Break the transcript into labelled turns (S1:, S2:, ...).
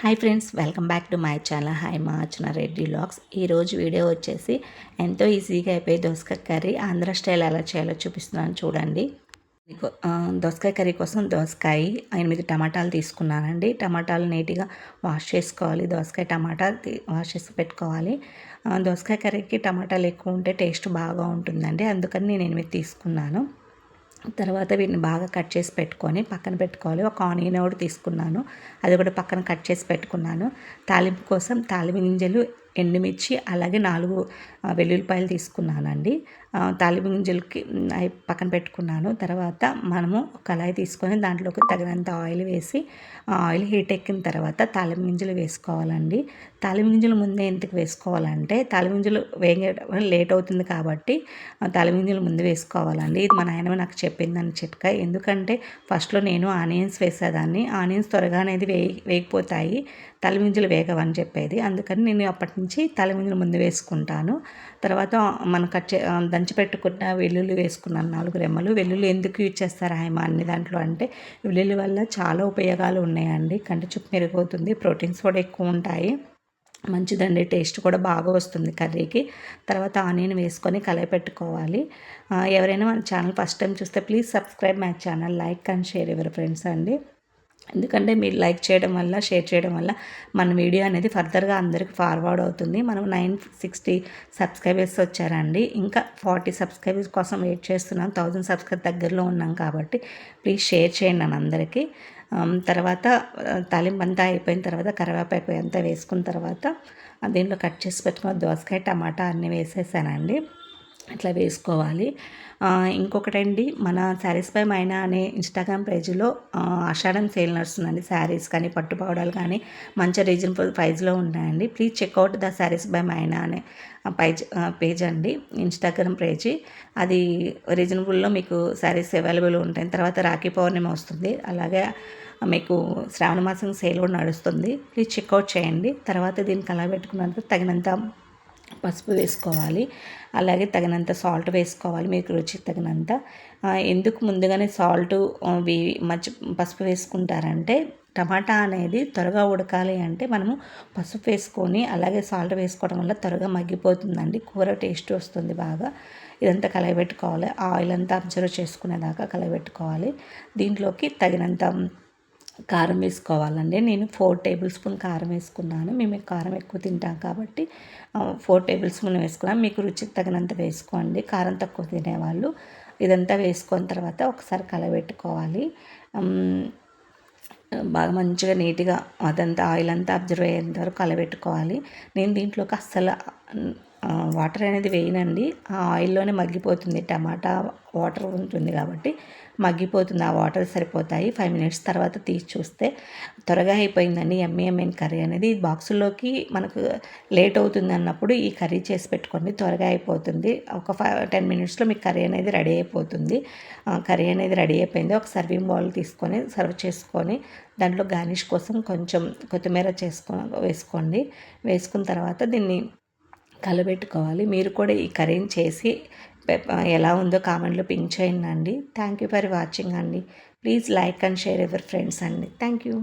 S1: Hi friends welcome back to my channel. Hi మా Archana Reddy vlogs ఈరోజు video వచ్చేసి ఎంతో ఈజీగా అయిపోయి దోసకాయ కర్రీ. ఆంధ్ర స్టైల్ ఎలా చేయాలో చూపిస్తున్నాను చూడండి. దోసకాయ కర్రీ కోసం దోసకాయ ఎనిమిది టమాటాలు తీసుకున్నానండి. టమాటాలు నీట్గా వాష్ చేసుకోవాలి. దోసకాయ టమాటా వాష్ చేసి పెట్టుకోవాలి. దోసకాయ కర్రీకి టమాటాలు ఎక్కువ ఉంటే టేస్ట్ బాగా ఉంటుందండి. అందుకని నేను ఎనిమిది తీసుకున్నాను. తర్వాత వీటిని బాగా కట్ చేసి పెట్టుకొని పక్కన పెట్టుకోవాలి. ఒక ఆనియన్ ఒకటి తీసుకున్నాను. అది కూడా పక్కన కట్ చేసి పెట్టుకున్నాను. తాలింపు కోసం తాలింపు గింజలు ఎండుమిర్చి అలాగే నాలుగు వెల్లుల్లిపాయలు తీసుకున్నానండి. ఆ, తాలింపు గింజలకి పక్కన పెట్టుకున్నాను. తర్వాత మనము కళాయి తీసుకొని దాంట్లోకి తగినంత ఆయిల్ వేసి ఆయిల్ హీట్ ఎక్కిన తర్వాత తాలింపు గింజలు వేసుకోవాలండి. తాలింపు గింజలు ముందే ఎందుకు వేసుకోవాలంటే తాలింపు గింజలు వేగడం లేట్ అవుతుంది కాబట్టి ఆ తాలింపు గింజలు ముందు వేసుకోవాలండి. ఇది మా నాయనమ్మ నాకు చెప్పిందని చిట్కా. ఎందుకంటే ఫస్ట్లో నేను ఆనియన్స్ వేసేదాన్ని. ఆనియన్స్ త్వరగా అనేది వేగి వేగిపోతాయి. తలమింజలు వేగవని చెప్పేది. అందుకని నేను అప్పటి నుంచి తలమింజలు ముందు వేసుకుంటాను. తర్వాత మనం కట్ చే దంచి పెట్టుకున్న వెల్లుల్లి వేసుకున్నాను. నాలుగు రెమ్మలు. వెల్లుల్లి ఎందుకు యూజ్ చేస్తారు ఆయమ అన్ని దాంట్లో అంటే వెల్లుల్లి వల్ల చాలా ఉపయోగాలు ఉన్నాయండి. కంటి చూపు మెరుగవుతుంది. ప్రోటీన్స్ కూడా ఎక్కువ ఉంటాయి. మంచిదండి. టేస్ట్ కూడా బాగా వస్తుంది కర్రీకి. తర్వాత ఆనియన్ వేసుకొని కలయి పెట్టుకోవాలి. ఎవరైనా మన ఛానల్ ఫస్ట్ టైం చూస్తే please subscribe my channel. Like and share ఎవరి ఫ్రెండ్స్ అండి. ఎందుకంటే మీరు లైక్ చేయడం వల్ల షేర్ చేయడం వల్ల మన వీడియో అనేది ఫర్దర్గా అందరికి ఫార్వర్డ్ అవుతుంది. మనం నైన్ సిక్స్టీ సబ్స్క్రైబర్స్ వచ్చారండి. ఇంకా ఫార్టీ సబ్స్క్రైబర్స్ కోసం వెయిట్ చేస్తున్నాం. థౌజండ్ సబ్స్క్రైబ్ దగ్గరలో ఉన్నాం కాబట్టి ప్లీజ్ షేర్ చేయండి నన్ను అందరికీ. తర్వాత తాలింపు అంతా అయిపోయిన తర్వాత కరివేపాకు అంతా వేసుకున్న తర్వాత దీంట్లో కట్ చేసి పెట్టుకున్న దోసకాయ టమాటా అన్నీ వేసేసానండి. ఇట్లా వేసుకోవాలి. ఇంకొకటండి మన శారీస్ పై మైనా అనే ఇన్స్టాగ్రామ్ పేజీలో ఆషాఢం సేల్ నడుస్తుందండి. శారీస్ కానీ పట్టు పౌడర్లు కానీ మంచి రీజనబుల్ ప్రైస్లో ఉన్నాయండి. Please check out the saris by Maina అనే పేజ్ పేజ్ అండి. Instagram page. అది రీజనబుల్లో మీకు శారీస్ అవైలబుల్ ఉంటాయి. తర్వాత రాఖీ పౌర్ణమి వస్తుంది. అలాగే మీకు శ్రావణ మాసం సేల్ కూడా నడుస్తుంది. ప్లీజ్ చెక్అవుట్ చేయండి. తర్వాత దీనికి అలా పెట్టుకున్నంత తగినంత పసుపు వేసుకోవాలి. అలాగే తగినంత సాల్ట్ వేసుకోవాలి. మీకు రుచికి తగినంత. ఎందుకు ముందుగానే సాల్ట్ మర్చి పసుపు వేసుకుంటారంటే టమాటా అనేది త్వరగా ఉడకాలి అంటే మనము పసుపు వేసుకొని అలాగే సాల్ట్ వేసుకోవడం వల్ల త్వరగా మగ్గిపోతుందండి. కూర టేస్ట్ వస్తుంది బాగా. ఇదంతా కలయబెట్టుకోవాలి. ఆయిల్ అంతా అబ్జర్వ్ చేసుకునేదాకా కలయబెట్టుకోవాలి. దీంట్లోకి తగినంత కారం వేసుకోవాలండి. నేను ఫోర్ టేబుల్ స్పూన్ కారం వేసుకున్నాను. మేము కారం ఎక్కువ తింటాం కాబట్టి ఫోర్ టేబుల్ స్పూన్ వేసుకున్నాం. మీకు రుచికి తగినంత వేసుకోండి. కారం తక్కువ తినేవాళ్ళు ఇదంతా వేసుకున్న తర్వాత ఒకసారి కలబెట్టుకోవాలి. బాగా మంచిగా నీట్గా అదంతా ఆయిల్ అంతా అబ్జర్వ్ అయ్యేంత వరకు కలబెట్టుకోవాలి. నేను దీంట్లోకి అస్సలు వాటర్ అనేది వేయనండి. ఆ ఆయిల్లోనే మగ్గిపోతుంది. టమాటా వాటర్ ఉంటుంది కాబట్టి మగ్గిపోతుంది. ఆ వాటర్ సరిపోతాయి. ఫైవ్ మినిట్స్ తర్వాత తీసి చూస్తే త్వరగా అయిపోయిందండి. ఎమ్మె ఎమ్మెన్ కర్రీ అనేది. బాక్సుల్లోకి మనకు లేట్ అవుతుంది అన్నప్పుడు ఈ కర్రీ చేసి పెట్టుకోండి. త్వరగా అయిపోతుంది. ఒక ఫైవ్ టెన్ మినిట్స్లో మీకు కర్రీ అనేది రెడీ అయిపోతుంది. ఆ, కర్రీ అనేది రెడీ అయిపోయింది. ఒక సర్వింగ్ బౌల్ తీసుకొని సర్వ్ చేసుకొని దాంట్లో గార్నిష్ కోసం కొంచెం కొత్తిమీర చేసుకో వేసుకోండి. వేసుకున్న తర్వాత దీన్ని కలబెట్టుకోవాలి. మీరు కూడా ఈ కర్రీని చేసి పె- ఎలా ఉందో కామెంట్లో పింక్ చేయండి అండి. థ్యాంక్ యూ ఫర్ వాచింగ్ అండి. ప్లీజ్ లైక్ అండ్ షేర్ ఎవర్ ఫ్రెండ్స్ అండి. Thank you.